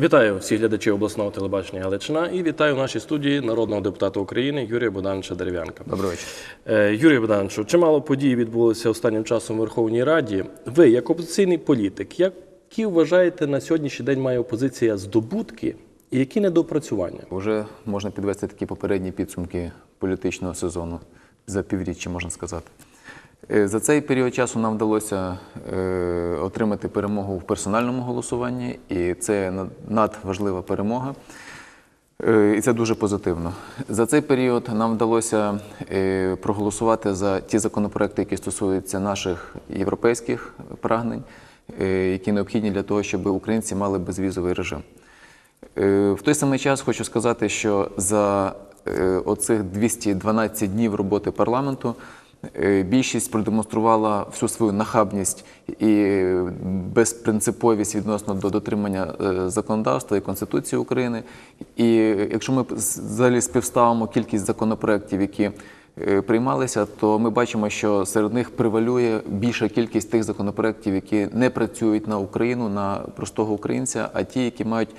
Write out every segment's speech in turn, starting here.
Вітаю всіх глядачів обласного телебачення Галичина і вітаю в нашій студії народного депутата України Юрія Богдановича Дерев'янка. Вечір. Е, Юрій Богдановичу, чимало подій відбулося останнім часом у Верховній Раді. Ви, як опозиційний політик, які вважаєте на сьогоднішній день має опозиція здобутки і які недопрацювання? Вже можна підвести такі попередні підсумки політичного сезону за півріччя, можна сказати. Е, За цей період часу нам вдалося е, отримати перемогу в персональному голосуванні, і це надважлива перемога. Е, І це дуже позитивно. За цей період нам вдалося проголосувати за ті законопроекти, які стосуються наших європейських прагнень, які необхідні для того, щоб українці мали безвізовий режим. В той самий час хочу сказати, що за оцих 212 днів роботи парламенту більшість продемонструвала всю свою нахабність і безпринциповість відносно до дотримання е, законодавства і Конституції України. І якщо ми взагалі співставимо кількість законопроєктів, які е, приймалися, то ми бачимо, що серед них превалює більша кількість тих законопроєктів, які не працюють на Україну, на простого українця, а ті, які мають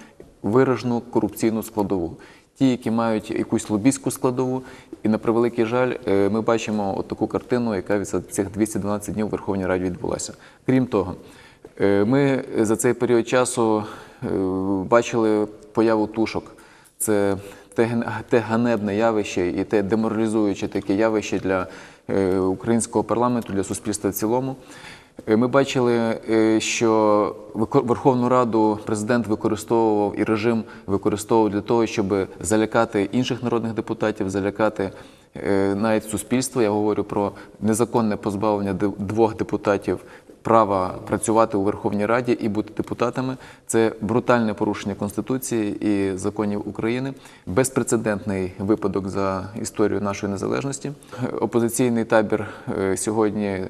виражену корупційну складову. Ті, які мають якусь лобійську складову, і на превеликий жаль, е, ми бачимо от таку картину, яка за цих 212 днів в Верховній Раді відбулася. Крім того, е, ми за цей період часу е, бачили появу тушок. Це те, ганебне явище і те деморалізуюче таке явище для українського парламенту, для суспільства в цілому. Е, Ми бачили, е, що Верховну Раду президент використовував і режим використовував для того, щоб залякати інших народних депутатів, залякати е, навіть суспільство. Я говорю про незаконне позбавлення двох депутатів права працювати у Верховній Раді і бути депутатами. Це брутальне порушення Конституції і законів України, безпрецедентний випадок за історію нашої незалежності. Опозиційний табір е, сьогодні е,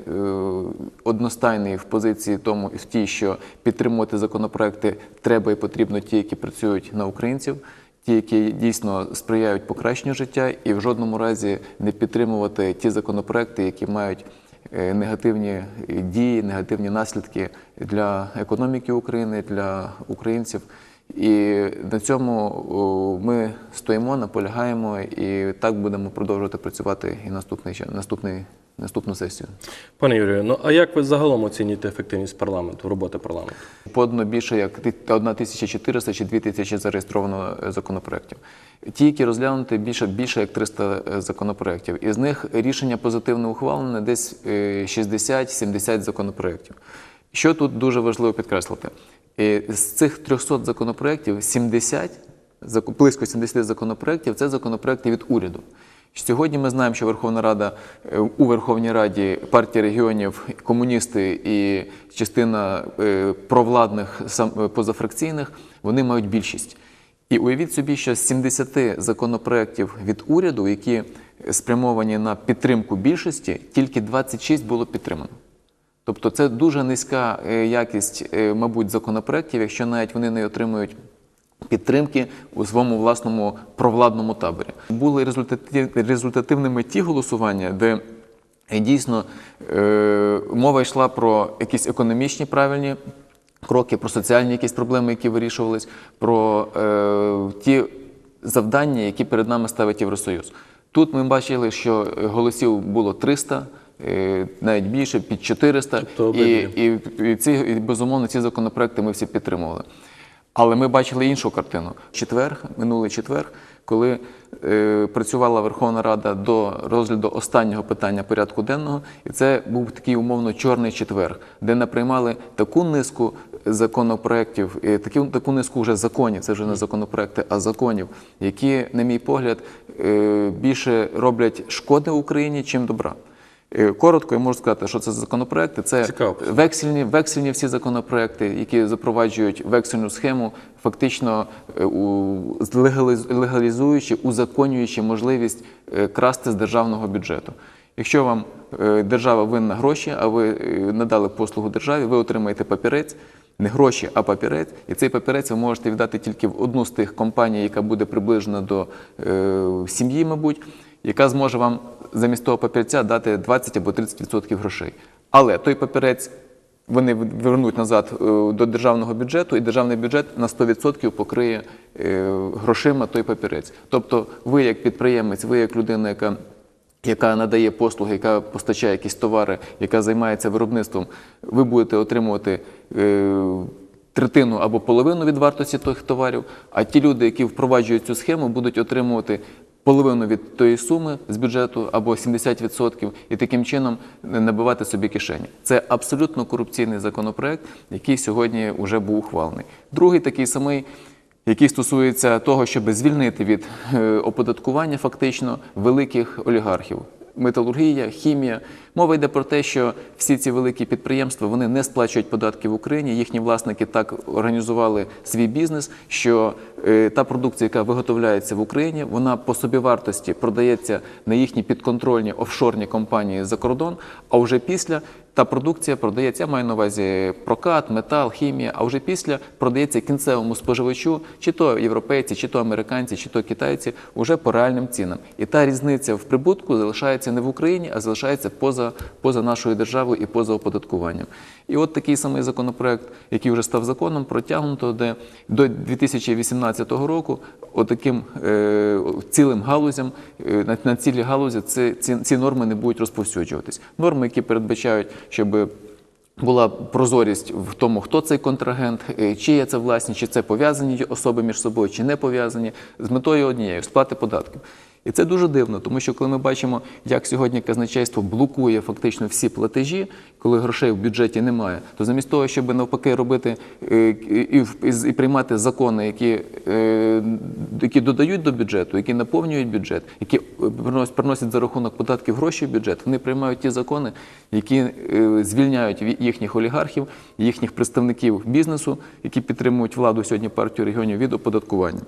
одностайний в позиції тому в тій, що підтримувати законопроекти треба і потрібно ті, які працюють на українців. Ті, які дійсно сприяють покращенню життя, і в жодному разі не підтримувати ті законопроекти, які мають негативні е, дії, негативні наслідки для економіки України, для українців. І на цьому ми стоїмо, наполягаємо, і так будемо продовжувати працювати і наступний наступний наступну сесію. Пане Юрію, ну а як ви загалом оцінюєте ефективність парламенту, роботи парламенту? Подано більше як 1400 чи 2000 зареєстровано е, законопроєктів. Ті, які розглянуті, більше, більше як 300 законопроєктів. Із них рішення позитивно ухвалене десь е, 60-70 законопроєктів. Що тут дуже важливо підкреслити? Е, З цих 300 законопроєктів 70, близько 70 законопроєктів це законопроєкти від уряду. Сьогодні ми знаємо, що Верховна Рада е, у Верховній Раді партія регіонів, комуністи і частина е, провладних е, позафракційних вони мають більшість. І уявіть собі, що з 70 законопроєктів від уряду, які спрямовані на підтримку більшості, тільки 26 було підтримано. Тобто це дуже низька якість, мабуть, законопроєктів, якщо навіть вони не отримують підтримки у своєму власному провладному таборі. Були результатив- результативними ті голосування, де е, дійсно е, мова йшла про якісь економічні правильні кроки, про соціальні якісь проблеми, які вирішувались, про е, ті завдання, які перед нами ставить Євросоюз. Тут ми бачили, що голосів було 300, е, навіть більше, під 400, Тобто і, і, і, ці, і безумовно ці законопроекти ми всі підтримували. Але ми бачили іншу картину. Четвер, минулий четвер, коли е, працювала Верховна Рада до розгляду останнього питання порядку денного, і це був такий умовно чорний четвер, де наприймали таку низку законопроєктів, таку, таку низку вже законів, це вже не законопроекти, а законів, які, на мій погляд, е, більше роблять шкоди Україні, чим добра. Е, Коротко я можу сказати, що це за законопроекти. Це Цікаво. вексельні, вексельні всі законопроекти, які запроваджують вексельну схему, фактично е, легалізуючи, узаконюючи можливість е, красти з державного бюджету. Якщо вам держава винна гроші, а ви надали послугу державі, ви отримаєте папірець. Не гроші, а папірець, і цей папірець ви можете віддати тільки в одну з тих компаній, яка буде приближена до е, сім'ї, мабуть, яка зможе вам замість того папірця дати 20 або 30% грошей. Але той папірець вони вернуть назад е, до державного бюджету, і державний бюджет на 100% покриє е, грошима той папірець. Тобто, ви як підприємець, ви як людина, яка яка надає послуги, яка постачає якісь товари, яка займається виробництвом, ви будете отримувати е, третину або половину від вартості тих товарів, а ті люди, які впроваджують цю схему, будуть отримувати половину від тої суми з бюджету або 70% і таким чином набивати собі кишені. Це абсолютно корупційний законопроект, який сьогодні вже був ухвалений. Другий такий самий який стосується того, щоб звільнити від е, оподаткування фактично великих олігархів. Металургія, хімія. Мова йде про те, що всі ці великі підприємства вони не сплачують податки в Україні. Їхні власники так організували свій бізнес, що е, та продукція, яка виготовляється в Україні, вона по собівартості продається на їхні підконтрольні офшорні компанії за кордон. А вже після та продукція продається, я маю на увазі прокат, метал, хімія, а вже після продається кінцевому споживачу, чи то європейці, чи то американці, чи то китайці, уже по реальним цінам. І та різниця в прибутку залишається не в Україні, а залишається поза, поза нашою державою і поза оподаткуванням. І от такий самий законопроект, який вже став законом, протягнуто, де до 2018 року отаким е, цілим галузям, е, на, на цілі галузі це, ці, ці норми не будуть розповсюджуватись. Норми, які передбачають, щоб була прозорість в тому, хто цей контрагент, е, чи є це власні, чи це пов'язані особи між собою, чи не пов'язані, з метою однією сплати податків. І це дуже дивно, тому що коли ми бачимо, як сьогодні казначейство блокує фактично всі платежі, коли грошей в бюджеті немає, то замість того, щоб навпаки робити е, і, і, приймати закони, які, е, які додають до бюджету, які наповнюють бюджет, які приносять, приносять за рахунок податків гроші в бюджет, вони приймають ті закони, які е, звільняють їхніх олігархів, їхніх представників бізнесу, які підтримують владу сьогодні партію регіонів від оподаткування.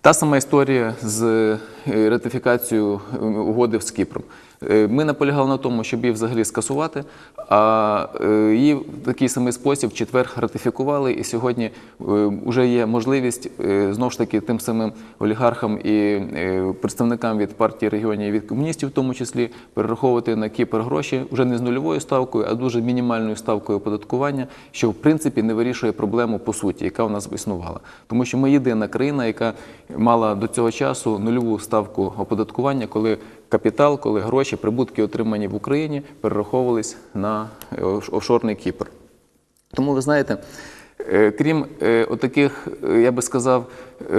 Та сама історія з е, ратифікацією е, угоди з Кіпром. Е, Ми наполягали на тому, щоб її взагалі скасувати, а е, її в такий самий спосіб в четвер ратифікували, і сьогодні вже є можливість е, знову ж таки тим самим олігархам і е, представникам від партії регіонів і від комуністів, в тому числі, перераховувати на Кіпр гроші вже не з нульовою ставкою, а дуже мінімальною ставкою оподаткування, що в принципі не вирішує проблему по суті, яка у нас існувала. Тому що ми єдина країна, яка мала до цього часу нульову ставку оподаткування, коли капітал, коли гроші, прибутки, отримані в Україні, перераховувались на е, офшорний Кіпр. Тому ви знаєте, крім е, отаких, е, я би сказав, е,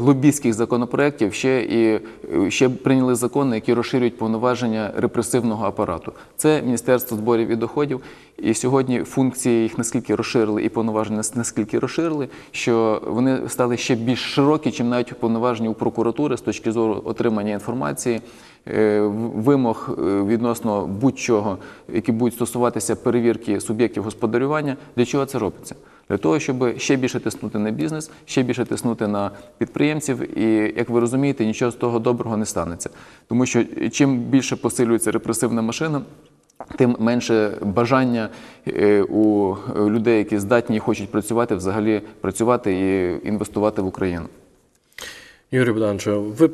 лобістських законопроєктів, ще і е, ще прийняли закони, які розширюють повноваження репресивного апарату. Це Міністерство зборів і доходів. І сьогодні функції їх наскільки розширили і повноваження наскільки розширили, що вони стали ще більш широкі, чим навіть повноваження у прокуратури з точки зору отримання інформації, е, вимог е, відносно будь-чого, які будуть стосуватися перевірки суб'єктів господарювання. Для чого це робиться? Для того, щоб ще більше тиснути на бізнес, ще більше тиснути на підприємців, і як ви розумієте, нічого з того доброго не станеться. Тому що чим більше посилюється репресивна машина, тим менше бажання е, у людей, які здатні і хочуть працювати, взагалі працювати і інвестувати в Україну. Юрій Богдановичу, ви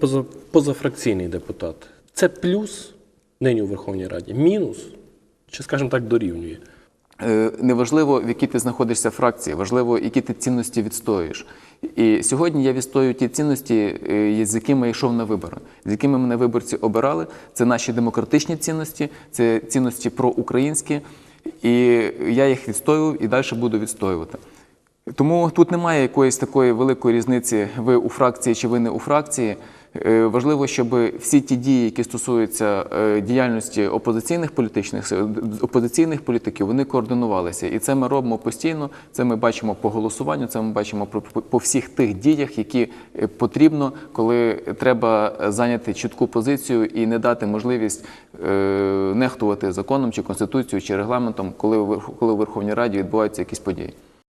позафракційний депутат. Це плюс нині у Верховній Раді, мінус, чи, скажімо так, дорівнює. Е, Неважливо, в якій ти знаходишся фракції, важливо, які ти цінності відстоюєш. І сьогодні я відстоюю ті цінності, е, з якими я йшов на вибори, з якими мене виборці обирали. Це наші демократичні цінності, це цінності проукраїнські, і я їх відстоював і далі буду відстоювати. Тому тут немає якоїсь такої великої різниці, ви у фракції чи ви не у фракції. Е, Важливо, щоб всі ті дії, які стосуються е, діяльності опозиційних політичних сил, опозиційних політиків, вони координувалися. І це ми робимо постійно. Це ми бачимо по голосуванню, це ми бачимо по- всіх тих діях, які е, потрібно, коли треба зайняти чітку позицію і не дати можливість нехтувати законом чи конституцією чи регламентом, коли Верх- Верховній Раді відбуваються якісь події.